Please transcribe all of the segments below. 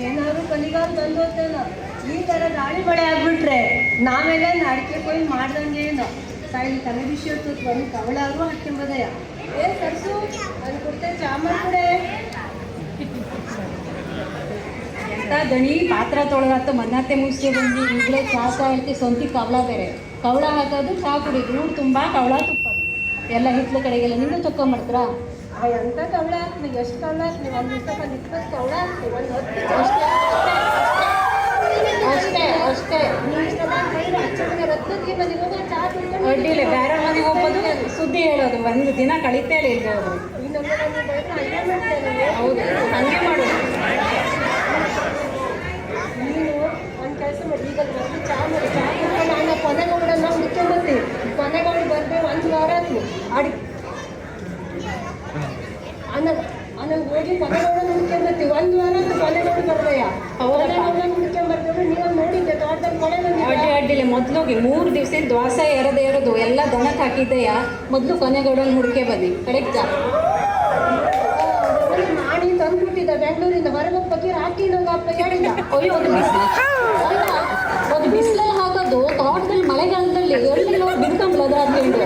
ಏನಾದ್ರು ಕಲಿಗಾಲ ತಂದು ಈ ತರ ಗಾಳಿ ಮಳೆ ಆಗ್ಬಿಟ್ರೆ ನಾವೆಲ್ಲ ಅಡಿಕೆ ಕೊಯ್ ಮಾಡ್ದಂಗೆ ಏನೋ? ಸಾಯಿ, ತಲೆ ಹೊತ್ತು ಬಂದು ಕವಳಾರು ಹಾಕ್ಕೊಂಬದಯ್ಯ ಏ, ಸರ್ಸು ಅದು ಕೊಡ್ತೆ ಚಾಮರ್ ಕೂಡ. ದಣಿ? ಪಾತ್ರ ತೊಳೆದಾತ ಮನ್ನತ್ತೆ ಮುಗಿಸ್ಕೆ ಬಂದು ಈಗಲೇ ಚಾ ಸಹ ಸ್ವಂತಿ ಕವಳ ಬೇರೆ. ಕವಳ ಹಾಕೋದು ಚಾ ಕುಡಿದು ಊರು ತುಂಬ ಕವಳ ತುಪ್ಪದು ಎಲ್ಲ ಹಿತ್ಲ ಕಡೆಗೆಲ್ಲ ನೀವು ತಕೊಂಬರ್ತೀರಾ ಆ ಎಂಥ ಕವಳ ಹಾಕ್ಲಿ ಎಷ್ಟು ಕವಳ ಹಾಕ್ಲಿ ಒಂದು ದಿವಸ ಒಂದು ಇಪ್ಪತ್ತು ಕವಳ ಹಾಕ್ಲಿ ಒಂದು ಹೊತ್ತು ಅಷ್ಟೇ ಅಷ್ಟೇ ಅಡ್ಡಿಲ್ಲ ಬೇರೆ ಮನೆಗೆ ಹೋಗೋದು ಸುದ್ದಿ ಹೇಳೋದು ಒಂದು ದಿನ ಕಳೀತೇ ಇಲ್ಲ ಇಲ್ಲಿ ಹೋಗೋದು ಇನ್ನೊಂದು ನಾನು ಬೈದ್ರೆ ಹಂಗೆ ಮಾಡ್ತೇನೆ ಹೌದು ಹಂಗೆ ಮಾಡೋದು ನೀನು ಒಂದು ಕೆಲಸ ಮಾಡಿ ಈಗ ಮೊದಲು ಚಾ ಮಾಡಿ ಚಾ ಕುಡ್ಕೊಂಡು ನಾನು ಕೊನೆಗೌಡನ್ನ ಹುಡ್ಕೊಂಬತ್ತೀನಿ ಕೊನೆಗೌಡ ಬರ್ದೆ ಒಂದು ವಾರ ಆಯ್ತು ಅಡಿ ಅನ್ನ ಅನ್ನ ಹೋಗಿ ಕೊನೆಗೌಡನ ಹುಡ್ಕೊಂಬತ್ತೀವಿ ಒಂದು ವಾರ ಆಯ್ತು ಕೊನೆಗೌಡ ಬರ್ದಯ್ಯ ಹೌದಪ್ಪ. ಕೊನೆಗೌಡನ ಹುಡ್ಕೊಂಬರ್ತೀವಿ ನೀವು ನೋಡಿದ್ದೆ ತೋಟದಲ್ಲಿ ಕೊಳೆ ಅಡ್ಡಿ ಬಂದಿದ್ದೆ ಅಡ್ಡಿಲ್ಲ ಮೊದಲಿಗೆ ಮೂರು ದ್ವಾಸ ಎರದು ಎರಡು ಎಲ್ಲ ದನಕ್ಕೆ ಹಾಕಿದ್ದೆಯ? ಮೊದಲು ಕೊನೆಗೌಡನ ಹುಡುಕೆ ಬನ್ನಿ. ಕರೆಕ್ಟ್ ಮಾಡಿ ತಂದ್ಬಿಟ್ಟಿದ್ದ ಬೆಂಗಳೂರಿಂದ ಹೊರಗೆ ಬಗ್ಗೆ ಹಾಕಿ ನಂಗೆ ಅಪ್ಪ ಹೇಳಿದ ಅಯ್ಯೋ ಒಂದು ಬಿಸಿಲು. ಒಂದು ಬಿಸಿಲಲ್ಲಿ ಹಾಕೋದು ತೋಟದಲ್ಲಿ ಮಳೆಗಾಲದಲ್ಲಿ ಎಲ್ಲಿ ಬಿಡ್ಕೊಂಬ್ಲದ ಹಾಕೊಂಡು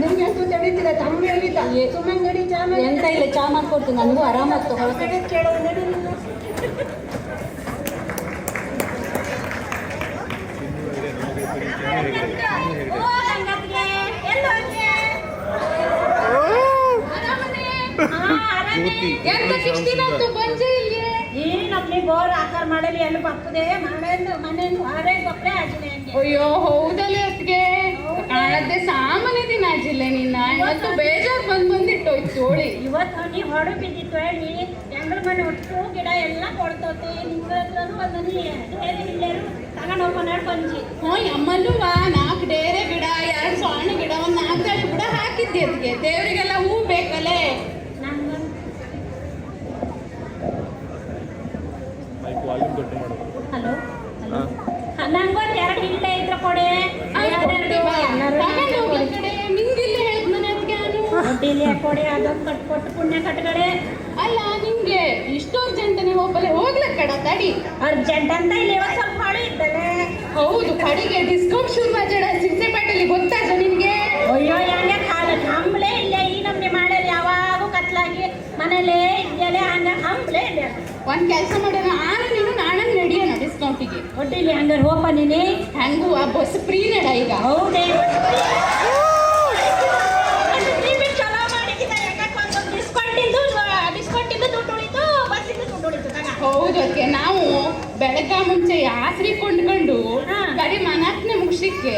ನಿಮ್ಗೆ ಅಂತೂ ತಿಳಿತಿಲ್ಲ ತಮ್ಮ ಹೇಳಿದ್ದ ಸುಮ್ಮನೆ ನಡಿ ಚಾ ಎಂತ ಇಲ್ಲ ಚಾ ಮಾಡ್ಕೊಡ್ತೀನಿ ನನಗೂ ಆರಾಮಾಗ್ತು. ಹೊರಗಡೆ ಕೇಳೋ ನಡಿ ಈ ನಮ್ನಿ ಬೋರ್ ಆಕಾರ ಮಾಡಲಿ ಎಲ್ಲ ಬರ್ತದೆ? ಮನೆಯಿಂದ ಮನೆಯಿಂದ ಹೊರಗೆ ಬಪ್ಪರೆ ಆಗಿದೆ ಅಯ್ಯೋ ಹೌದಲ್ಲಿ ಅದಕ್ಕೆ ಕಾಣದ್ದೆ ಸಾಮಾನ್ಯ ದಿನ ಅಜಿಲ್ಲ ನಿನ್ನ. ಇವತ್ತು ಬೇಜಾರು ಬಂದ್ ಬಂದಿಟ್ಟೋಯ್ತು ತೋಳಿ ಇವತ್ತು ನೀ ಹೊಡೆ ಬಿದ್ದಿತ್ತು ಹೇಳಿ. ಎಂಗಳ ಮನೆ ಒಟ್ಟು ಗಿಡ ಎಲ್ಲ ಕೊಡ್ತೋತಿ. ನಿಂಗ ಹತ್ರನು ಇಲ್ಲೇರು ತಗೊಂಡು ಹೋಗ್ಕೊಂಡು ಬಂಜಿ ಹ್ಞೂ ಅಮ್ಮಲ್ಲೂವಾ ನಾಲ್ಕು ಡೇರೆ ಗಿಡ ಎರಡು ಸಣ್ಣ ಗಿಡ ಒಂದು ನಾಲ್ಕು ಗಿಡ ಹಾಕಿದ್ದೆ ಅದಕ್ಕೆ ದೇವರಿಗೆಲ್ಲ ಹೂ ಬೇಕಲ್ಲೇ ನಂಗೊಂದು ಹಲೋ? ಹಲೋ? ನಂಗೊಂದು ಎರಡು ಇಲ್ಲೇ ಇದ್ರ ಕೊಡೆ. ಕಡೆ. ನಿಂಗಿಲ್ಲ ಹೇಳಿದ್ ಮನೆಗೆ ಅದಕ್ಕೆ ನಾನು ಒಟ್ಟಿಲೆ ಕೊಡೆ ಅದೊಂದು ಕಟ್ಕೊಟ್ಟು ಪುಣ್ಯ ಕಟ್ಗಡೆ ಅಲ್ಲ ನಿಮಗೆ ಇಷ್ಟು ಅರ್ಜೆಂಟ್ ನೀವು ಒಬ್ಬಲೆ ಹೋಗ್ಲ ಕಡ ತಡಿ. ಅರ್ಜೆಂಟ್ ಅಂತ ಇಲ್ಲಿ ಸ್ವಲ್ಪ ಮಾಡಿ ಇದ್ದಲೆ ಹೌದು ಕಡೆಗೆ ಡಿಸ್ಕೌಂಟ್ ಶುರು ಮಾಡ್ಯಾಡ ಸಿರ್ಸೆಪೇಟೆಲಿ ಗೊತ್ತಾಯ್ತು ನಿಮಗೆ ಅಯ್ಯೋ ಹೆಂಗೆ ಕಾಲ ಹಂಬ್ಲೆ ಇಲ್ಲ ಈ ನಮ್ನೆ ಮಾಡಲಿ ಯಾವಾಗೂ ಕತ್ಲಾಗಿ ಮನೇಲೇ ಇದ್ದಲೆ ಹಂಗ ಹಂಬ್ಲೆ ಇಲ್ಲ. ಒಂದ್ ಕೆಲಸ ಮಾಡೋಣ ಆರು ನೀನು ಡಿಸ್ಕೌಂಟಿಗೆ ಒಟ್ಟಿಲಿ ಹಂಗಾರೆ ಹೋಪ ನೀನೆ? ಹಂಗೂ ಆ ಬಸ್ ಫ್ರೀ ನಡ ಈಗ. ಹೌದೇ? ಹೌದು ಅದಕ್ಕೆ ನಾವು ಬೆಳಗ್ಗೆ ಮುಂಚೆ ಆಸರಿ ಕೊಂಡ್ಕೊಂಡು. ಬರೀ ಮನತ್ನೆ ಮುಗಿಸಿಕ್ಕೆ.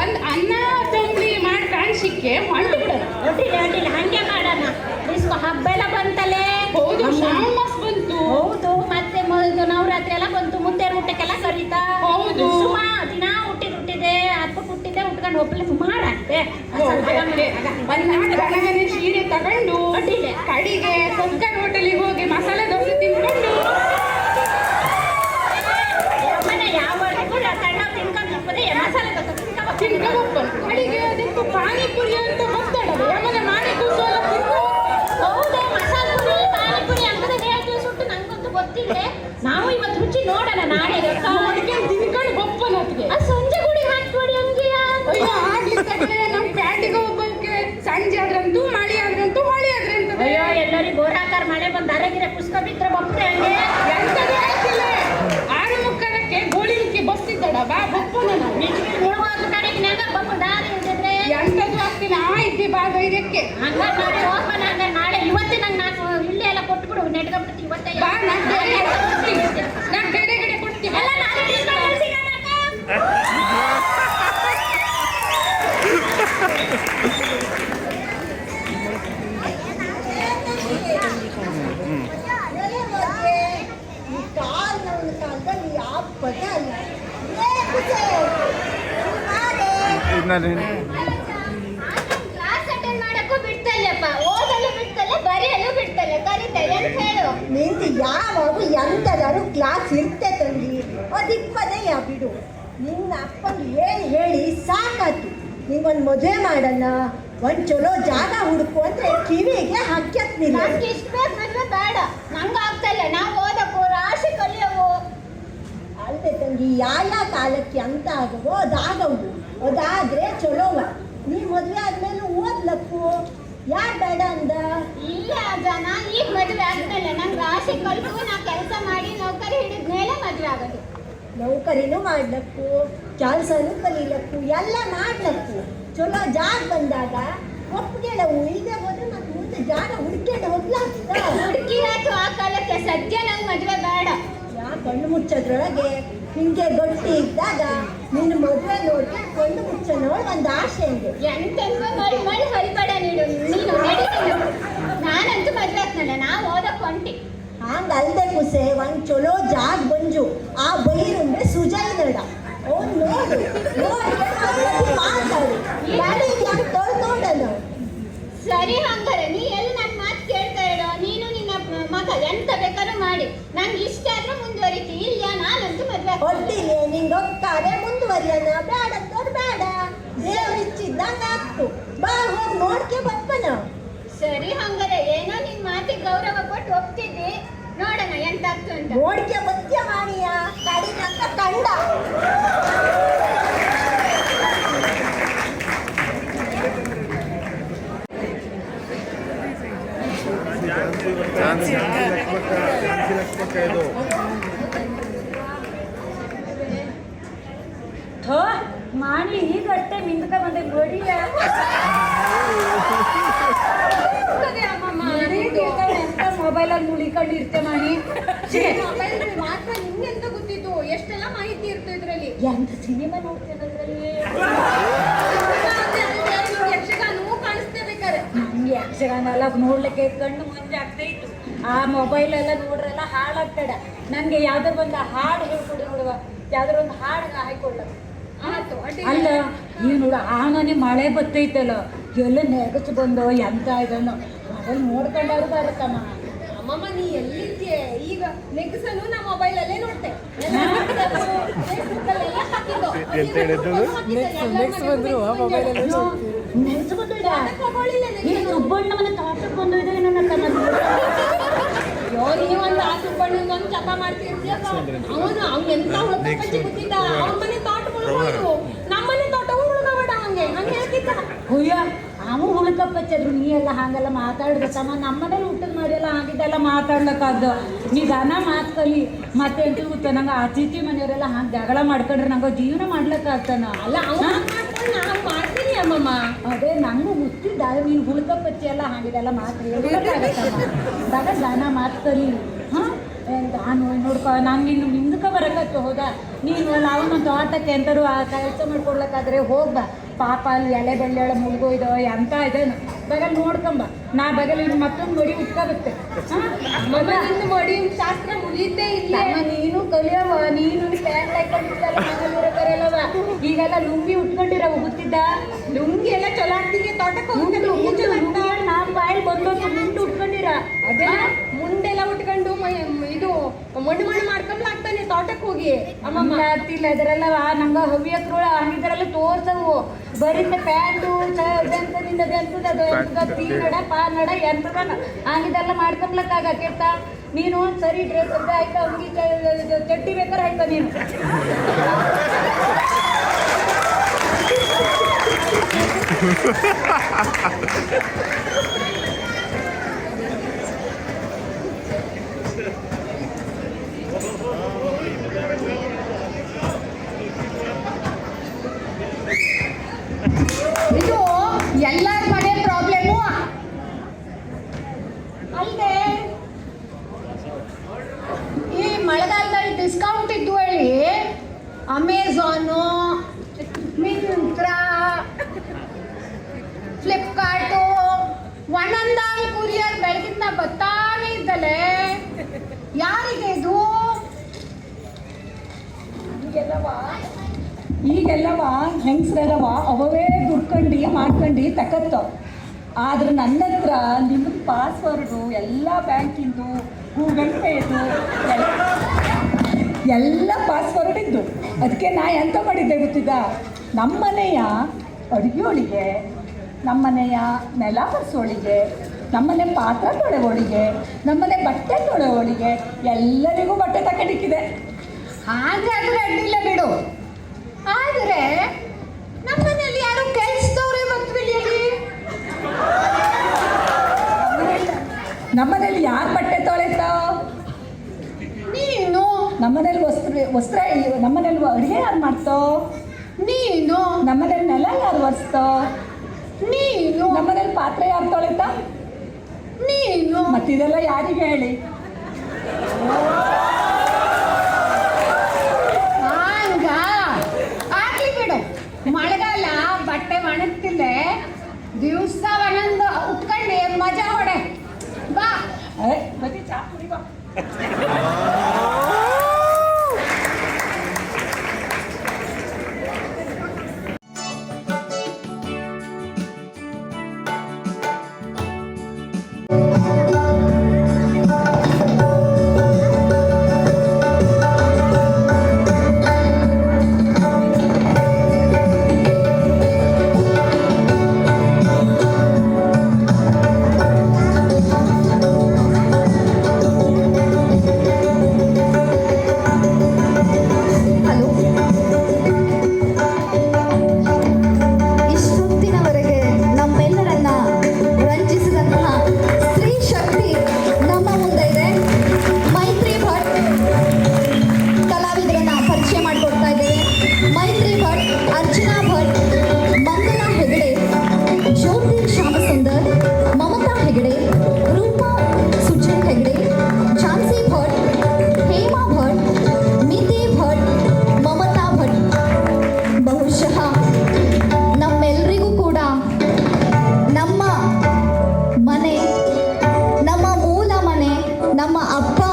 ಒಂದ್ ಅನ್ನ ತಂಬ್ಳಿ ಮಾಡಿ ಕಾಣಿಸಿಕ್ಕೆ ಹೊಂಟು ಬಿಡೋಣ ಒಟ್ಟಿಲಿ ಒಟ್ಟಿಲಿ ಹಂಗೆ ಮಾಡೋಣ. ಡಿಸ್ಕೋ ಹಬ್ಬ ಎಲ್ಲ ಬಂತಲೇ ಹೌದು ಶಾಮಸ್ ಬಂತು. ಹೌದು. ಮತ್ತೆ ಮೊದಲು ನವರಾತ್ರಿ ಎಲ್ಲ ಬಂತು ಮುದ್ದೆ ಊಟಕ್ಕೆಲ್ಲ ಕರೀತಾ ಹೌದು. ಸುಮ ದಿನ ಹುಟ್ಟಿದ್ ಹುಟ್ಟಿದೆ ಹಬ್ಬ ಹುಟ್ಟಿದೆ ಉಟ್ಕೊಂಡು ಒಬ್ಬಳೆ ಸುಮಾರು ಆಗ್ತೆ ಹೌದು, ಅದಕ್ಕೆ ಒಂದ್ ನಾಲ್ಕು ಗಣಗನೆ ಸೀರೆ ತಗೊಂಡು. ಕಡಿಗೆ ಹೋಟೆಲಿಗೆ ಹೋಗಿ ಮಸಾಲೆ ದೋಸೆ ತಿನ್ಕೊಂಡು ಮನೆ ಯಾವ ವರ್ಗಕ್ಕೂ ಸಣ್ಣ ತಿನ್ಕೊಂಡು ಹೋಗ್ಬೋದೆ ಮಸಾಲೆ ದೋಸೆ ತಿನ್ಕೊಂಡು ಹೋಗ್ತೀನಿ. ತಿನ್ಕೊಬಪ್ಪನ್ ಕಡಿಗೆ ಅದಕ್ಕೆ ಪಾನಿಪುರಿ ಅಂತ ಗೊತ್ತಾಡಲ್ಲ ಯಮನೆ ಮಾಡಿ ಕೂಸೋಲ್ಲ ತಿನ್ಕೊ ಹೌದು ಮಸಾಲೆ ಪುರಿ ಪಾನಿಪುರಿ ಅಂತದೇ ಹೇಳ್ತೀವಿ ಸುಟ್ಟು ನಂಗಂತೂ ಗೊತ್ತಿಲ್ಲ ನಾವು ಇವತ್ತು ರುಚಿ ನೋಡೋಣ ನಾಳೆ ಅದಕ್ಕೆ ತಿನ್ಕೊಂಡು ಬಪ್ಪನ್ ಅದಕ್ಕೆ ಆ ಸಂಜೆ ಗುಡಿ ಹಾಕ್ಬಿಡಿ ಹಂಗೆಯಾ ಅಯ್ಯೋ ಆಗ್ಲಿ ತಗಡೆ ನಮ್ಮ ಪ್ಯಾಟಿಗೆ ಒಬ್ಬಕ್ಕೆ ಸಂಜೆ ಆದ್ರಂತೂ ಮಳೆ ಆದ್ರಂತೂ ಹೊಳೆ ಆದ್ರಂತದೆ ಅಯ್ಯೋ ಎಲ್ಲರಿಗೂ ಗೋರಾಕಾರ ಮಳೆ ಬಂದು ಅರೆಗಿರೆ ಪುಸ್ತಕ ಬಿದ್ರೆ ಬಪ್ಪರೆ ಹಂಗೆ ಎಂತದು ಆಯ್ತಿಲ್ಲ ಆರು ಮುಕ್ಕಳಕ್ಕೆ ಗೋಳಿಲಿಕ್ಕೆ ಬಸ್ ಇದ್ದಡ ಬಾ ಬಪ್ಪನ ನಾವು ನಿಜವಾಗಿ ಮುಳುಗೋದು ಕಡೆಗೆ ನೆಗ ಬಪ್ಪ ದಾರಿ ಇಲ್ದಿದ್ರೆ ಎಂತದು ಆಗ್ತೀನಿ ಆ ಇದ್ದೆ ಭಾಗ ಇದಕ್ಕೆ? ಹಂಗಾರೆ ನಾಳೆ ಹೋಗೋಣ ಹಂಗಾರೆ ನಾಳೆ ಇವತ್ತೇ ನಂಗೆ ನಾಲ್ಕು ಇಲ್ಲೇ ಎಲ್ಲ ಕೊಟ್ಬಿಡು ನೆಟ್ಕೊಂಡ್ಬಿಟ್ಟು ಇವತ್ತೇ ಬಾ ನಾ ಬೇರೆ ಕೊಡ್ತೀನಿ ನಾ ಬೇರೆ ಕಡೆ ಕೊಡ್ತೀನಿ ಎಲ್ಲ ನಾಳೆ ಡಿಸ್ಕೌಂಟ್ ಸಿಗೋಣ ಈ ಕಾಲ್ ನನ್ನ ಕಾಲದಲ್ಲಿ ಯಾವ ಪದ ಅಲ್ಲ ಕ್ಲಾಸ್ ಅಟೆಂಡ್ ಮಾಡಕ್ಕೂ ಬಿಡ್ತಲ್ಲಪ್ಪ ಓದಲು ಬಿಡ್ತಲ್ಲ ಬರೆಯಲು ಬಿಡ್ತಲ್ಲ ಕರೀತಲ್ಲ ಅಂತ ನಿಂತು ಯಾವಾಗ ಎಂಥದಾರು ಕ್ಲಾಸ್ ಇರ್ತೆ ತಂಗಿ? ಅದಿಪ್ಪದೇ ಯಾ ಬಿಡು. ನಿನ್ನ ಅಪ್ಪಂಗೆ ಹೇಳಿ ಹೇಳಿ ಸಾಕಾತು ನಿಂಗೊಂದು ಮದುವೆ ಮಾಡಲ್ಲ. ಒಂದು ಚಲೋ ಜಾಗ ಹುಡುಕು ಅಂದರೆ ಕಿವಿಗೆ ಹಕ್ಕತ್ನಿಲ್ಲ ನನಗೆ ಇಷ್ಟ ಬೇಕು ಮದ್ವೆ ಬೇಡ. ನಂಗೆ ಆಗ್ತಾ ಇಲ್ಲ. ನಾವು ಓದಕ್ಕೂ ರಾಶಿ ಕಲಿಯವು. ಅಲ್ಲದೆ ತಂಗಿ ಯಾವ ಕಾಲಕ್ಕೆ ಅಂತ ಆಗವೋ ಅದಾಗವು. ಅದಾದ್ರೆ ಚಲೋವ. ನೀ ಮದುವೆ ಆದ್ಮೇಲೆ ಓದ್ಲಕ್ಕು. ಯಾರು ಬೇಡ ಅಂದ? ಇಲ್ಲ ಜನ ಈಗ ಮದುವೆ ಇಲ್ಲ ನಂಗೆ ಆಸೆ ಕಲ್ಪು ನಾ ಕೆಲಸ ಮಾಡಿ ನೌಕರಿ ಹಿಡಿದ ಮೇಲೆ ಮದುವೆ ಆಗೋದು. ನೌಕರಿನೂ ಮಾಡ್ಲಕ್ಕು ಕೆಲಸನೂ ಕಲೀಲಕ್ಕು ಎಲ್ಲ ಮಾಡ್ಲಕ್ಕು. ಚಲೋ ಜಾಗ ಬಂದಾಗ ಒಪ್ಪಿಗೆಳವು ಇಲ್ಲದೆ ಹೋದ್ರೆ ಮತ್ತೆ ಮುಂದೆ ಜಾಗ ಹುಡ್ಕೊಂಡು ಹೋಗ್ಲಾಗ್ತದ? ಹುಡುಕಿ ಆಯ್ತು ಆ ಕಾಲಕ್ಕೆ ಸದ್ಯ ನಂಗೆ ಮದುವೆ ಬೇಡ. ಯಾ ಕಣ್ಣು ಮುಚ್ಚೋದ್ರೊಳಗೆ ಹಿಂಗೆ ಗಟ್ಟಿ ಇದ್ದಾಗ ನಿನ್ನ ಮದುವೆ ನೋಡಿ ಕೊಂಡು ಮುಚ್ಚ ನೋಡಿ ಒಂದು ಆಸೆ ಇದೆ. ಎಂತೆಂದು ಮಾಡಿ ಮಾಡಿ ಹರಿಬೇಡ ನೀನು. ನೀನು. ನಾನಂತೂ ಮದುವೆ ಆಗ್ತಾನೆ ನಾವು ಓದಕ್ ಹೊಂಟಿ ಹಂಗ ಅಲ್ದೆ ಕುಸೆ ಒಂದ್ ಚಲೋ ಜಾಗ ಬಂಜು. ಆ ಬೈರುಂಡೆ ಸುಜಯ್ ನಡ. ಅವ್ನ್ ನೋಡು ನೋಡಿ ಮಾತಾಡು. ಗಾಡಿ ಯಾಕೆ ತೊಳ್ಕೊಂಡನು? ಸರಿ ಹಂಗಾರೆ ನೀ ಎಲ್ಲಿ ನನ್ನ ಮಾತು ಕೇಳ್ತಾ ಇರೋ. ನೀನು ನಿನ್ನ ಮಗ ಎಂತ ಬೇಕಾದ್ರೂ ಮಾಡಿ. ನಂಗೆ ಇಷ್ಟ ಆದ್ರೆ ಮುಂದುವರಿತಿ. ಹೊಟ್ಟಿಲೆ ನಿಂಗೆ ಒಕ್ಕಾರೆ ಮುಂದುವರಿಯನ ಬೇಡ ತೋರ್ ಬೇಡ. ದೇವ್ರು ಇಚ್ಚಿದ್ದಂಗ ಆಗ್ತು ಬಾ ಹೋಗಿ ನೋಡ್ಕೆ ಬಪ್ಪನ ಸರಿ ಹಂಗಾರೆ ಏನೋ ನಿನ್ ಮಾತಿಗೆ ಗೌರವ ಕೊಟ್ಟು ಒಪ್ತಿದ್ದಿ ನೋಡೋಣ ಎಂತ ಆಗ್ತು ಅಂತ ನೋಡ್ಕೆ ಮಧ್ಯ ಮಾಡಿಯ ಕಡಿನಂತ ಕಂಡ ಇದು ಥೋ ಮಾಡಿ ಈಗಷ್ಟೇ ಮಿಂದ್ಕ ಬಂದೆ ಬಡಿಯ ಮೊಬೈಲಲ್ಲಿ ಮುಳಿಕೊಂಡು ಇರ್ತೆ ಮಾಡಿ ಮಾತ್ರ ನಿಮ್ಗೆ ಎಂತ ಗೊತ್ತಿತ್ತು? ಎಷ್ಟೆಲ್ಲ ಮಾಹಿತಿ ಇರ್ತು ಇದ್ರಲ್ಲಿ? ಎಂತ ಸಿನಿಮಾ ನೋಡ್ತೇನೆ ಅದ್ರಲ್ಲಿ ಯಕ್ಷಗಾನವೂ ಕಾಣಿಸ್ತೇ ಬೇಕಾದ್ರೆ ನಂಗೆ ಯಕ್ಷಗಾನ ಎಲ್ಲ ನೋಡ್ಲಿಕ್ಕೆ ಕಣ್ಣು ಮುಂದೆ ಆಗ್ತಾ ಇತ್ತು. ಆ ಮೊಬೈಲ್ ಎಲ್ಲ ನೋಡ್ರೆಲ್ಲ ಹಾಳಾಗ್ತಡ ನನಗೆ ಯಾವ್ದಾರು ಒಂದು ಹಾಡು ಹೇಳ್ಕೊಡಿ ನೋಡುವ. ಯಾವ್ದಾರು ಒಂದು ಹಾಡು ಹಾಕೊಳ್ಳ ಅಲ್ಲ ನೀವು ನೋಡು ಆನನೆ ಮಳೆ ಬತ್ತೈತಲ್ಲ. ಎಲ್ಲ ನೆಗಚು ಬಂದು ಎಂತ ಇದನ್ನು. ಮೊಬೈಲ್ ನೋಡ್ಕೊಂಡಾರು ಬರುತ್ತಮ್ಮ. ಅಮ್ಮಮ್ಮ ನೀ ಎಲ್ಲಿದ್ಯೆ? ಈಗ ನೆಕ್ಸನು ನಾ ಮೊಬೈಲ್ ಅಲ್ಲೇ ನೋಡ್ತೆ. ಎಂತ ಹೇಳಿದ್ದು? ನೆನ್ಸು ಬಂದಿಡ ಈ ಸುಬ್ಬಣ್ಣ ಮನೆ ತೋಟಕ್ಕೆ ಬಂದು ಇದೆ ನನ್ನ ಕಣ್ಣ ಅಯ್ಯೋ ನೀವು ಒಂದು ಆ ಸುಬ್ಬಣ್ಣನ ಒಂದು ಜಪ ಮಾಡ್ತಿರ್ತೀಯಪ್ಪ. ಅವನು ಅವ್ನು ಎಂತ ಹುಡುಕಿ ಗೊತ್ತಿದ್ದ ಅವ್ನ ಮನೆ ತೋಟ ಮುಳುಗೋಯ್ತು ನಮ್ಮನೆ ಅವನಿಗೆ ಹಂಗೆ. ಹೇಳ್ತಿದ್ದ ಅಯ್ಯ ಅವ ಹುಡುಕಪ್ಪಚ್ಚದ್ರು ನೀ ಎಲ್ಲ ಹಾಗೆಲ್ಲ ಮಾತಾಡ್ಬೇಕಮ್ಮ ನಮ್ಮನೇಲಿ ಊಟದ ಮಾಡಿಲ್ಲ ಹಾಗಿದ್ದೆಲ್ಲ ಮಾತಾಡ್ಲಕ್ಕಾಗ್ದು? ನೀ ದಾನ ಮಾತು ಕಲಿ. ಮತ್ತೆ ಎಂತ ಗೊತ್ತ ನಂಗೆ ಅತಿಥಿ ಮನೆಯವರೆಲ್ಲ ಹಾಗೆ ಜಗಳ ಮಾಡ್ಕೊಂಡ್ರೆ ನಂಗೆ ಜೀವನ ಮಾಡ್ಲಕ್ಕಾಗ್ತಾನ? ಅಲ್ಲ ನಾನು ಮಾಡ್ತೀನಿ ಅಮ್ಮಮ್ಮ. ಅದೇ ನಂಗೂ ಗೊತ್ತಿದ್ದ ನೀನು ಹುಡುಕಪ್ಪಚ್ಚಿ ಎಲ್ಲ ಹಾಗಿದೆಲ್ಲ ಮಾತು ದಾಗ ದಾನ ಮಾತು ಕಲಿ. ಹಾಂ? ನಾನು ನೋಡ್ಕೊ ನಂಗೆ ಇನ್ನು ಹಿಂದಕ್ಕೆ ಬರಕತ್ತು ಹೋದ? ನೀನು ಅವನ ತೋಟಕ್ಕೆ ಎಂತರು ಆ ಕೆಲಸ ಮಾಡ್ಕೊಡ್ಲಕ್ಕಾದ್ರೆ ಹೋಗ್ಬ. ಪಾಪ ಅಲ್ಲಿ ಎಲೆ ಮುಳುಗೋ ಮುಳುಗೋಯ್ದು ಎಂತ ಇದೆ ಬಗಲ್ ನೋಡ್ಕೊಂಬ. ನಾ ಬಗಲ್ ಇನ್ನು ಮತ್ತೊಂದು ಮಡಿ ಉಟ್ಕೋಬೇಕು. ಅಮ್ಮಮ್ಮ ನಿನ್ನ ಮಡಿ ಶಾಸ್ತ್ರ ಮುಗಿಯುತ್ತೇ ಇಲ್ಲ. ನೀನು ಕಲಿಯವ ನೀನು ಈಗೆಲ್ಲ ಲುಂಗಿ ಉಟ್ಕೊಂಡಿರವ ಗೊತ್ತಿದ್ದ ಲುಂಗಿ ಎಲ್ಲ ಚಲೋ ಆಗ್ತಿದೆ ತೋಟಕ್ಕೆ ಹೋಗ್ತಾ ಲುಂಗಿ ಚಲೋ ಆಗ್ತಾ ನಾ ಬಾಯಿ ಬಂದೋದು ಮುಂದೆ ಉಟ್ಕೊಂಡಿರ. ಅದೇ. ಮುಂದೆಲ್ಲ ಉಟ್ಕೊಂಡು ಇದು ಮಣ್ಣು ಮಣ್ಣು ಹೋಗಿ. ಅಮ್ಮಮ್ಮ. ಅಮ್ಮಮ್ಮ ಆಗ್ತಿಲ್ಲ ಅದರೆಲ್ಲ ನಂಗೆ ಹವ್ಯಕರುಳ ಹಂಗಿದ್ರೆಲ್ಲ ತೋರ್ಸವು. ಬರೀತ ಪ್ಯಾಂಟು ಬೆಂತದಿಂದ ಬೆಂತದ ಅದು ಟೀ ನಡ ಪಾ ನಡ ಎಂತದ ಹಂಗಿದೆಲ್ಲ ಮಾಡ್ಕೊಂಬ್ಲಕ್ಕಾಗ ಕೆಟ್ಟ ನೀನು ಸರಿ ಡ್ರೆಸ್ ಅಂತ ಆಯ್ತಾ? ಅಂಗಿ ಚ- ಚಡ್ಡಿ ಬೇಕಾರೆ ಆಯ್ತಾ ನೀನು? ಇದು ಈಗೆಲ್ಲವ ಹೆಂಗಸ್ರದವ ಅವೇ ದುಡ್ಕೊಂಡು, ಮಾಡ್ಕೊಂಡು ತಕತ್ತವ ಆದ್ರೆ ನನ್ನ ಹತ್ರ ನಿಮ್ಮ ಪಾಸ್ವರ್ಡು ಎಲ್ಲ ಬ್ಯಾಂಕಿಂದು, ಗೂಗಲ್ ಪೇದು, ಎಲ್ಲ ಪಾಸ್ವರ್ಡ್ ಇದ್ದು. ಅದಕ್ಕೆ ನಾ ಎಂತ ಮಾಡಿದ್ದೆ ಗೊತ್ತಿದ್ದ ನಮ್ಮನೆಯ ಅಡುಗೆಗಳಿಗೆ ನಮ್ಮನೆಯ ನೆಲ ಬರ್ಸೋಳಿಗೆ ನಮ್ಮನೆ ಪಾತ್ರ ತೊಳೆಗಳಿಗೆ ನಮ್ಮನೆ ಬಟ್ಟೆ ತೊಳೆಗಳಿಗೆ ಎಲ್ಲರಿಗೂ ಬಟ್ಟೆ ತಗೊಂಡಿಕ್ಕಿದೆ ಹಾಗಾದರೆ ಅಡ್ಡಿಲ್ಲ ಬಿಡು. ಆದ್ರೆ ನಮ್ಮನೆಯಲ್ಲಿ ಯಾರು ಕೆಲ್ಸದವ್ರೆ ಬಂದ್ಬಿಡಿಯಲ್ಲಿ ನಮ್ಮನೇಲಿ ಯಾರು ಬಟ್ಟೆ ತೊಳೆತಾ? ನೀನು. ನಮ್ಮನೇಲಿ ವಸ್ತ್ರ ವಸ್ತ್ರ ನಮ್ಮನೇಲಿ ಅಡುಗೆ ಯಾರು ಮಾಡ್ತೋ? ನೀನು. ನಮ್ಮನೇಲಿ ನೆಲ ಯಾರು ಒರೆಸ್ತೋ? ನೀನು. ನಮ್ಮನೇಲಿ ಪಾತ್ರೆ ಯಾರು ತೊಳೆತಾ? ನೀನು. ಮತ್ತಿದೆಲ್ಲ ಯಾರಿಗೆ ಹೇಳಿ? Dios está ganando ನಮ್ಮ ಅಪ್ಪ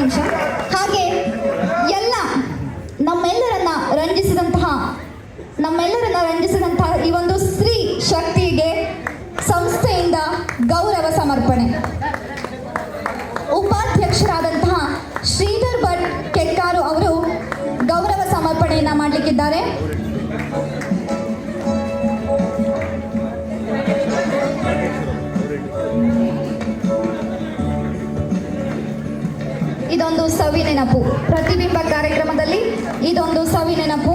ನಿಮಿಷ. ಹಾಗೆ ಎಲ್ಲ ನಮ್ಮೆಲ್ಲರನ್ನ ರಂಜಿಸಿದಂತಹ ನಮ್ಮೆಲ್ಲರನ್ನ ರಂಜಿಸಿದಂತಹ ಈ ಒಂದು ಸ್ತ್ರೀ ಶಕ್ತಿಗೆ ಸಂಸ್ಥೆಯಿಂದ ಗೌರವ ಸಮರ್ಪಣೆ. ಉಪಾಧ್ಯಕ್ಷರಾದಂತಹ ಶ್ರೀಧರ್ ಭಟ್ ಕೆಕ್ಕಾರು ಅವರು ಗೌರವ ಸಮರ್ಪಣೆಯನ್ನ ಮಾಡಲಿಕ್ಕಿದ್ದಾರೆ. ಇದೊಂದು ಸವಿ ನೆನಪು. ಪ್ರತಿಬಿಂಬ ಕಾರ್ಯಕ್ರಮದಲ್ಲಿ ಇದೊಂದು ಸವಿ ನೆನಪು.